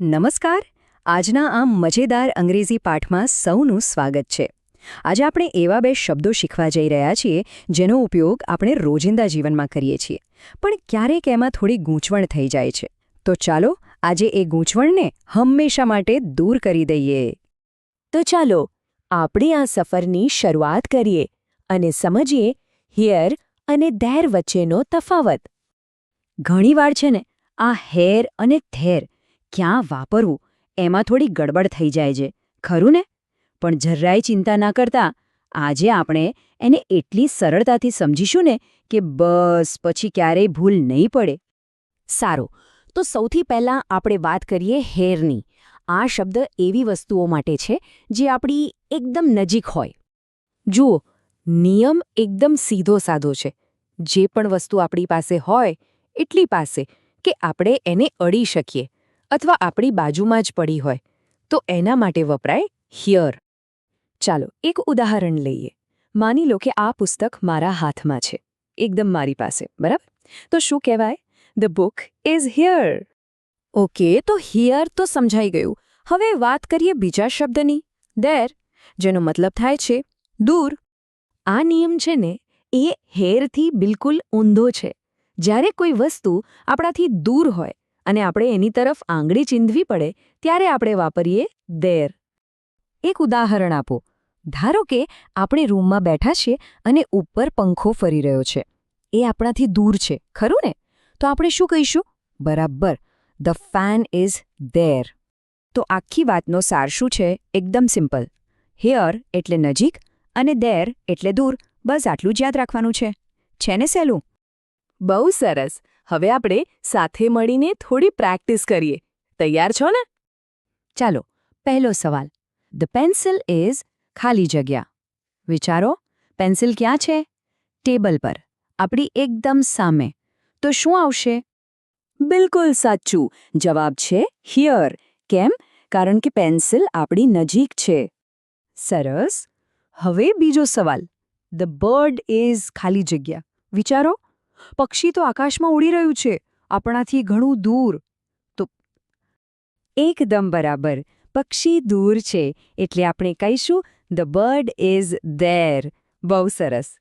નમસ્કાર. આજના આ મજેદાર અંગ્રેજી પાઠમાં સૌનું સ્વાગત છે. આજે આપણે એવા બે શબ્દો શીખવા જઈ રહ્યા છીએ, જેનો ઉપયોગ આપણે રોજિંદા જીવનમાં કરીએ છીએ. પણ ક્યારેક એમાં થોડી ગૂંચવણ થઈ જાય છે. તો ચાલો, આજે એ ગૂંચવણને હંમેશા માટે દૂર કરી દઈએ. તો ચાલો, આપણે આ સફરની શરૂઆત કરીએ અને સમજીએ હેર અને ધેર વચ્ચેનો તફાવત. ઘણીવાર છે ને, આ હેર અને થેર ક્યાં વાપરવું, એમાં થોડી ગડબડ થઈ જાય છે, ખરું ને? પણ જરાય ચિંતા ના કરતા, આજે આપણે એને એટલી સરળતાથી સમજીશું ને કે બસ પછી ક્યારેય ભૂલ નહીં પડે. સારું, તો સૌથી પહેલાં આપણે વાત કરીએ હેરની. આ શબ્દ એવી વસ્તુઓ માટે છે જે આપણી એકદમ નજીક હોય. જુઓ, નિયમ એકદમ સીધો સાધો છે. જે પણ વસ્તુ આપણી પાસે હોય, એટલી પાસે કે આપણે એને અડી શકીએ. અથવા આપણી બાજુમાં જ પડી હોય, તો એના માટે વપરાય હિયર. ચાલો એક ઉદાહરણ લઈએ. માની લો કે આ પુસ્તક મારા હાથમાં છે. એકદમ મારી પાસે, બરાબર? તો શું કહેવાય? The book is here okay, તો હિયર તો સમજાઈ ગયું. હવે વાત કરીએ બીજા શબ્દની. દેર જેનો મતલબ થાય છે દૂર. આ નિયમ છે ને, એ હેરથી બિલકુલ ઊંધો છે. જ્યારે કોઈ વસ્તુ આપણાથી દૂર હોય અને આપણે એની તરફ આંગળી ચીંધવી પડે, ત્યારે આપણે વાપરીએ દેર. એક ઉદાહરણ આપો. ધારો કે આપણે રૂમમાં બેઠા છીએ અને ઉપર પંખો ફરી રહ્યો છે. એ આપણાથી દૂર છે, ખરું ને? તો આપણે શું કહીશું? બરાબર. ધ ફેન ઇઝ દેર તો આખી વાતનો સાર શું છે? એકદમ સિમ્પલ. હેયર એટલે નજીક અને દેર એટલે દૂર. બસ આટલું જ યાદ રાખવાનું છે. છે ને સહેલું બહુ સરસ. હવે આપણે સાથે મળીને થોડી પ્રેક્ટિસ કરીએ. તૈયાર છો ને? ચાલો, પહેલો સવાલ. ધ પેન્સિલ ઇઝ ખાલી જગ્યા. વિચારો પેન્સિલ ક્યાં છે? ટેબલ પર. આપણી એકદમ સામે. તો શું આવશે? બિલકુલ સાચું. જવાબ છે હિયર કેમ? કારણ કે પેન્સિલ આપણી નજીક છે. સરસ. હવે બીજો સવાલ. ધ બર્ડ ઇઝ ખાલી જગ્યા. વિચારો પક્ષી તો આકાશમાં ઉડી રહ્યું છે. આપણાથી ઘણું દૂર. તો એકદમ બરાબર. પક્ષી દૂર છે. એટલે આપણે કહીશું ધ બર્ડ ઇઝ ધેર બહુ સરસ.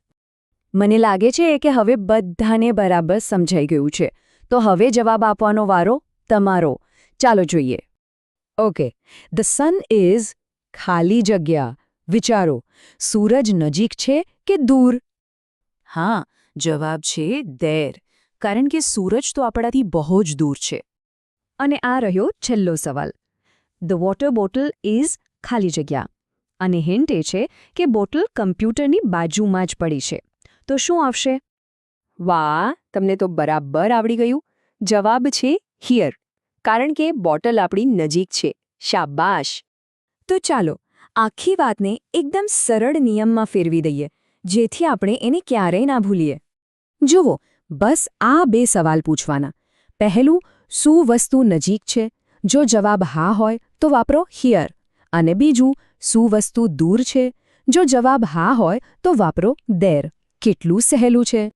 મને લાગે છે કે હવે બધાને બરાબર સમજાઈ ગયું છે. તો હવે જવાબ આપવાનો વારો તમારો. ચાલો જોઈએ. ઓકે. ધ સન ઇઝ ખાલી જગ્યા. વિચારો. સૂરજ નજીક છે કે દૂર? હા. જવાબ છે દેર, કારણ કે સૂરજ તો આપણાથી બહુ જ દૂર છે. અને આ રહ્યો છેલ્લો સવાલ. ધ વોટર બોટલ ઇઝ ખાલી જગ્યા. અને હિન્ટ એ છે કે બોટલ કમ્પ્યુટરની બાજુમાં જ પડી છે. તો શું આવશે? વાહ, તમને તો બરાબર આવડી ગયું. જવાબ છે હિયર કારણ કે બોટલ આપણી નજીક છે. શાબાશ. તો ચાલો, આખી વાતને એકદમ સરળ નિયમમાં ફેરવી દઈએ, જેથી આપણે એને ક્યારેય ના ભૂલીએ. જુઓ, બસ આ બે સવાલ પૂછવાના. પહેલું, શું વસ્તુ નજીક છે? જો જવાબ હા હોય, તો વાપરો હિયર અને બીજું, શું વસ્તુ દૂર છે? જો જવાબ હા હોય, તો વાપરો દેર કેટલું સહેલું છે?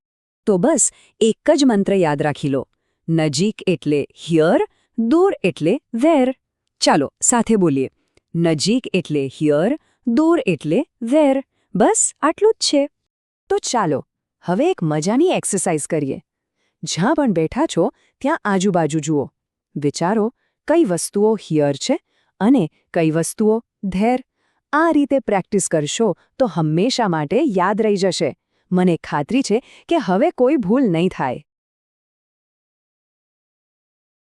તો બસ એક જ મંત્ર યાદ રાખી લો. નજીક એટલે હિયર દૂર એટલે વેર ચાલો, સાથે બોલીએ. નજીક એટલે હિયર દૂર એટલે વેર બસ આટલું જ છે. તો ચાલો હવે એક મજાની એક્સરસાઇઝ કરીએ. જ્યાં પણ બેઠા છો, ત્યાં આજુબાજુ જુઓ. વિચારો, કઈ વસ્તુઓ હિયર છે અને કઈ વસ્તુઓ ધેર? આ રીતે પ્રેક્ટિસ કરશો તો હંમેશા માટે યાદ રહી જશે. મને ખાતરી છે કે હવે કોઈ ભૂલ નહીં થાય.